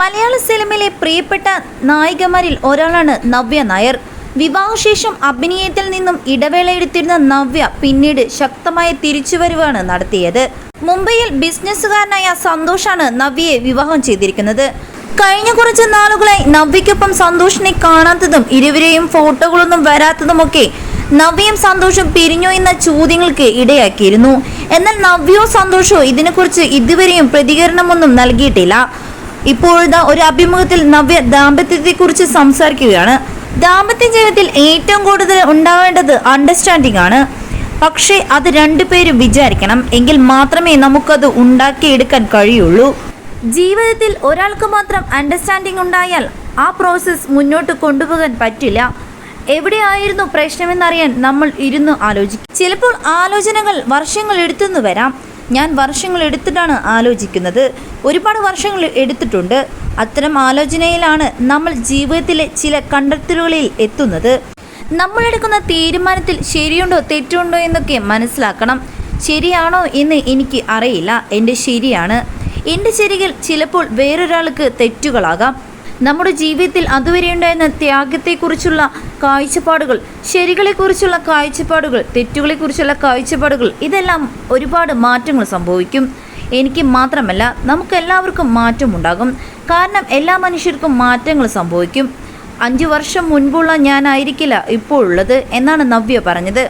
മലയാള സിനിമയിലെ പ്രിയപ്പെട്ട നായികമാരിൽ ഒരാളാണ് നവ്യ നായർ. വിവാഹശേഷം അഭിനയത്തിൽ നിന്നും ഇടവേള എടുത്തിരുന്ന നവ്യ പിന്നീട് ശക്തമായ തിരിച്ചുവരവാണ് നടത്തിയത്. മുംബൈയിൽ ബിസിനസ്സുകാരനായ സന്തോഷാണ് നവ്യയെ വിവാഹം ചെയ്തിരിക്കുന്നത്. കഴിഞ്ഞ കുറച്ച് നാളുകളായി നവ്യയ്ക്കൊപ്പം സന്തോഷിനെ കാണാത്തതും ഇരുവരെയും ഫോട്ടോകളൊന്നും വരാത്തതുമൊക്കെ നവ്യയും സന്തോഷം പിരിഞ്ഞോ എന്ന ചോദ്യങ്ങൾക്ക് ഇടയാക്കിയിരുന്നു. എന്നാൽ നവ്യോ സന്തോഷോ ഇതിനെക്കുറിച്ച് ഇതുവരെയും പ്രതികരണമൊന്നും നൽകിയിട്ടില്ല. ഇപ്പോഴത്തെ ഒരു അഭിമുഖത്തിൽ നവ്യ ദാമ്പത്യത്തെക്കുറിച്ച് സംസാരിക്കുകയാണ്. ദാമ്പത്യ ജീവിതത്തിൽ ഏറ്റവും കൂടുതൽ ഉണ്ടാവേണ്ടത് അണ്ടർസ്റ്റാൻഡിംഗ് ആണ്. പക്ഷേ അത് രണ്ടുപേരും വിചാരിക്കണം. എങ്കിൽ മാത്രമേ നമുക്കത് ഉണ്ടാക്കിയെടുക്കാൻ കഴിയുള്ളൂ. ജീവിതത്തിൽ ഒരാൾക്ക് മാത്രം അണ്ടർസ്റ്റാൻഡിംഗ് ഉണ്ടായാൽ ആ പ്രോസസ്സ് മുന്നോട്ട് കൊണ്ടുപോകാൻ പറ്റില്ല. എവിടെയായിരുന്നു പ്രശ്നമെന്നറിയാൻ നമ്മൾ ഇരുന്ന് ആലോചിക്കും. ചിലപ്പോൾ ആലോചനകൾ വർഷങ്ങൾ എടുത്തെന്ന് വരാം. ഞാൻ വർഷങ്ങൾ എടുത്തിട്ടാണ് ആലോചിക്കുന്നത്. ഒരുപാട് വർഷങ്ങൾ എടുത്തിട്ടുണ്ട്. അത്തരം ആലോചനയിലാണ് നമ്മൾ ജീവിതത്തിലെ ചില കണ്ടെത്തലുകളിൽ എത്തുന്നത്. നമ്മളെടുക്കുന്ന തീരുമാനത്തിൽ ശരിയുണ്ടോ തെറ്റുണ്ടോ എന്നൊക്കെ മനസ്സിലാക്കണം. ശരിയാണോ എന്ന് എനിക്ക് അറിയില്ല. എന്റെ ശരിയാണ്. എന്റെ ശരികൾ ചിലപ്പോൾ വേറൊരാൾക്ക് തെറ്റുകളാകാം. നമ്മുടെ ജീവിതത്തിൽ അതുവരെ ഉണ്ടായിരുന്ന ത്യാഗത്തെക്കുറിച്ചുള്ള കാഴ്ചപ്പാടുകൾ ശരികളെക്കുറിച്ചുള്ള കാഴ്ചപ്പാടുകൾ തെറ്റുകളെക്കുറിച്ചുള്ള കാഴ്ചപ്പാടുകൾ ഇതെല്ലാം ഒരുപാട് മാറ്റങ്ങൾ സംഭവിക്കും. എനിക്ക് മാത്രമല്ല നമുക്കെല്ലാവർക്കും മാറ്റമുണ്ടാകും. കാരണം എല്ലാ മനുഷ്യർക്കും മാറ്റങ്ങൾ സംഭവിക്കും. അഞ്ചു വർഷം മുൻപുള്ള ഞാനായിരിക്കില്ല ഇപ്പോൾ ഉള്ളത് എന്നാണ് നവ്യ പറഞ്ഞത്.